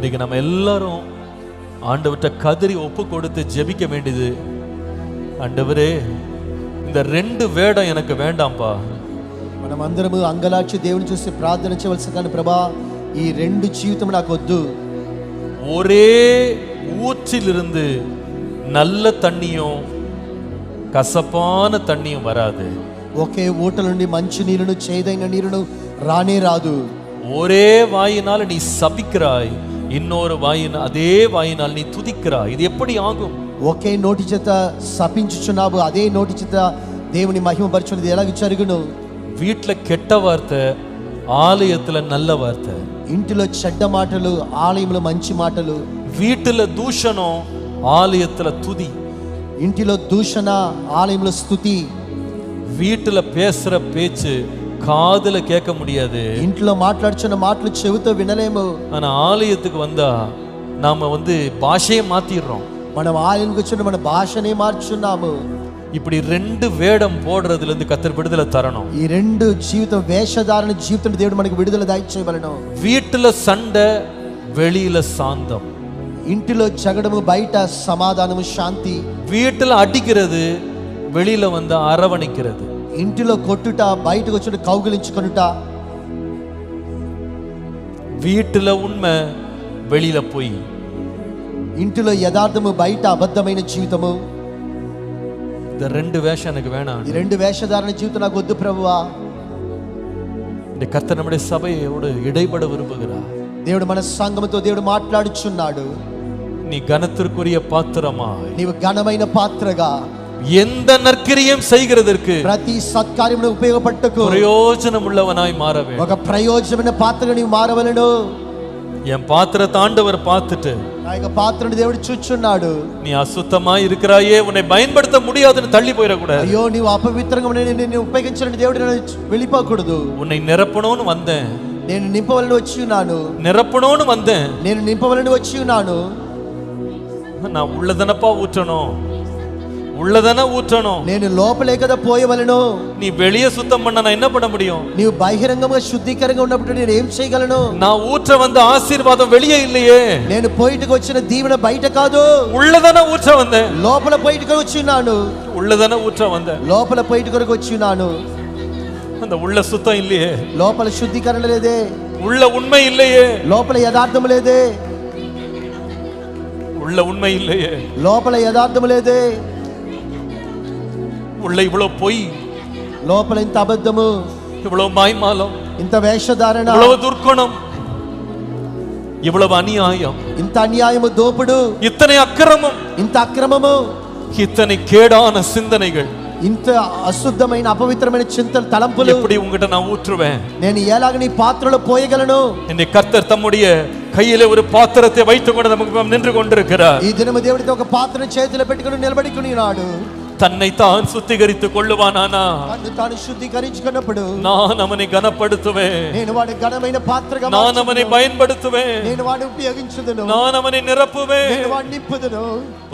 இன்றைக்கு நம்ம எல்லாரும் ஆண்டவர்கிட்ட கதறி ஒப்பு கொடுத்து ஜெபிக்க வேண்டியது ஆண்டவரே இந்த ரெண்டு வேடம் எனக்கு வேண்டாம்ப்பா మనం అందరము అంగలార్చి దేవుని చూసి ప్రార్థన చేయవలసి కానీ ప్రభా ఈ రెండు జీవితం నాకు వద్దు ஒரே ஊற்றிலிருந்து நல்ல தண்ணியும் கசப்பான தண்ணியும் வராது ఒకే ఊట నుండి మంచి నీరును చేదైన నీరును రానే రాదు ஒரே வாயினால் நீ சபிக்கிறாய் இன்னொரு வாயின் அதே வாயினால் நீ துதிக்கிறாய் இது எப்படி ஆகும் ఒకే నోటి చేత శపించుచున్నావు అదే నోటి చేత దేవుని మహిమపరచున్నది ఎలాగ జరుగును வீட்டுல கெட்ட வார்த்தை ஆலயத்துல நல்ல வார்த்தை ఇంటిలో చెడ్డ మాటలు ఆలయంలో మంచి మాటలు வீட்டுல தூஷணம் ஆலயத்துல துதி ఇంటిలో దూషణ ఆలయంలో స్థుతి வீட்டுல பேசுற பேச்சு காதுல கேட்க முடியாது ఇంట్లో మాట్లాడుచున్న మాటలు చెవితో వినలేము ஆனா ஆலயத்துக்கு வந்தா நாம வந்து பாஷையை மாத்திடுறோம் మనం ఆలయానికి వచ్చిన మన భాషనే మార్చున్నాము இப்படி ரெண்டு வேடம் போடுறதுல இருந்து கத்தர் விடுதலை தரணும் ఈ రెండు జీవితం వేషధారణ జీవితం దేవుడు మనకి విడుదల దాయిచేయబలను வீட்டுல சண்டை வெளியில சாந்தம் ఇంటిలో జగడము బయట సమాధానము శాంతి வீட்டுல அடிக்கிறது வெளியில வந்து அரவணைக்கிறது ఇంటిలో కొట్టుట బయటకు వచ్చిన కౌగిలించుకొనుట வீட்டுல உண்மை வெளியில போய் ఇంటిలో యథార్థము బయట అబద్ధమైన జీవితము இந்த ரெண்டு வேஷம் எனக்கு வேணாம் ఈ రెండు వేషధారణ జీవితం నాకు వద్దు ప్రభువా இந்த கர்த்தர் நம்முடைய சபையோடு இடைபட விரும்புகிறார் దేవుడు మన సంఘముతో దేవుడు మాట్లాడుచున్నాడు நீ கனத்திற்குரிய பாத்திரமாய் నీవు ఘనమైన పాత్రగా எந்த நற்கிரியம் செய்கிறதற்கு ప్రతి సత్కార్యమును ఉపయోగపట్టుకు பிரயோஜனம் உள்ளவனாய் மாற வேண்டும் ఒక ప్రయోజనమైన పాత్రగా నీవు మారవలను என் பாத்திரத்தை ஆண்டவர் பார்த்துட்டு నా యొక్క పాత్రను దేవుడు చూచున్నాడు நீ அசுத்தமாய் இருக்கிறாயே உன்னை பயன்படுத்த முடியாதுன்னு தள்ளி போயிடக்கூடாது అయ్యో నీవు అపవిత్రంగా ఉన్న నేను నిన్ను ఉపయోగించాలని దేవుడు నన్ను వెళ్ళిపోకూడదు உன்னை நிரப்பணும்னு வந்தேன் నేను నింపవలని వచ్చి ఉన్నాను நிரப்பணும்னு வந்தேன் నేను నింపవలని వచ్చి ఉన్నాను நான் உள்ளதனப்பா ஊற்றணும் உள்ளதானே ஊற்றணும் నేను లోపలే కదా పోయవలను நீ வெளியே சுத்தம் பண்ண நான் என்ன பண்ண முடியும் నీవు బహిరంగంగా శుద్ధీకరంగా ఉన్నప్పుడు నేను ఏం చేయగలను நான் ஊற்ற வந்த ஆசீர்வாதம் வெளியே இல்லையே నేను పోయిటకు వచ్చిన దీవెన బయట కాదు உள்ளதானே ஊற்ற வந்தேன் లోపల పోయిటకు వచ్చి ఉన్నాను உள்ளதானே ஊற்ற வந்தேன் లోపల పోయిట కొరకు వచ్చి ఉన్నాను அந்த உள்ள சுத்தம் இல்லையே లోపల శుద్ధీకరణ లేదే உள்ள உண்மை இல்லையே లోపల యథార్థం లేదే உள்ள உண்மை இல்லையே లోపల యథార్థం లేదే உள்ள இவ்வளவு பொய் లోపల ఇంత అబద్ధము இவ்வளவு மாய்மாலம் ఇంత వేషధారణ இவ்வளவு துர்க்குணம் இவ்வளவு அநியாயம் ఇంత అన్యాయము దోపుడు இத்தனை அக்கிரமம் ఇంత అక్రమము இத்தனை கேடான சிந்தனைகள் ఇంత అశుద్ధమైన అపవిత్రమైన చింతలు తలంపులు எப்படி உங்ககிட்ட நான் ஊற்றுவேன் నేను ఎలాగ నీ పాత్రలో పోయగలను என்னை கர்த்தர் தம்முடைய கையில ஒரு பாத்திரத்தை வைத்துக் கொண்டு நமக்கு நின்று கொண்டிருக்கிறார் ఈ దినము దేవుడితో ఒక పాత్ర చేతిలో పెట్టుకుని నిలబడుకుని నాడు தன்னை தான் சுத்திகரித்துக் கொள்ளுவானானா తను తాను శుద్ధీకరించుకున్నప్పుడు நான் அவனை கனப்படுத்துவேன் నేను వాడి ఘనమైన పాత్రగా நான் మార్చుదును. அவனை பயன்படுத்துவேன் నేను వాడిని ఉపయోగించుదును நான் அவனை நிரப்புவேன் నేను వాడిని నింపుదును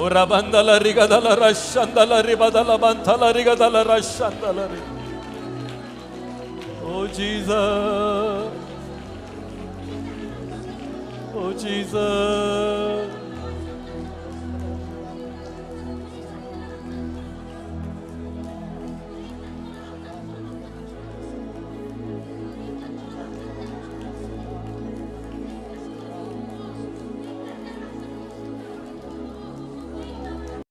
ఉరబందల రిగదల రషందల రిబదల బంతల రిగదల రషందల రి ఓ జీసస్ ఓ జీసస్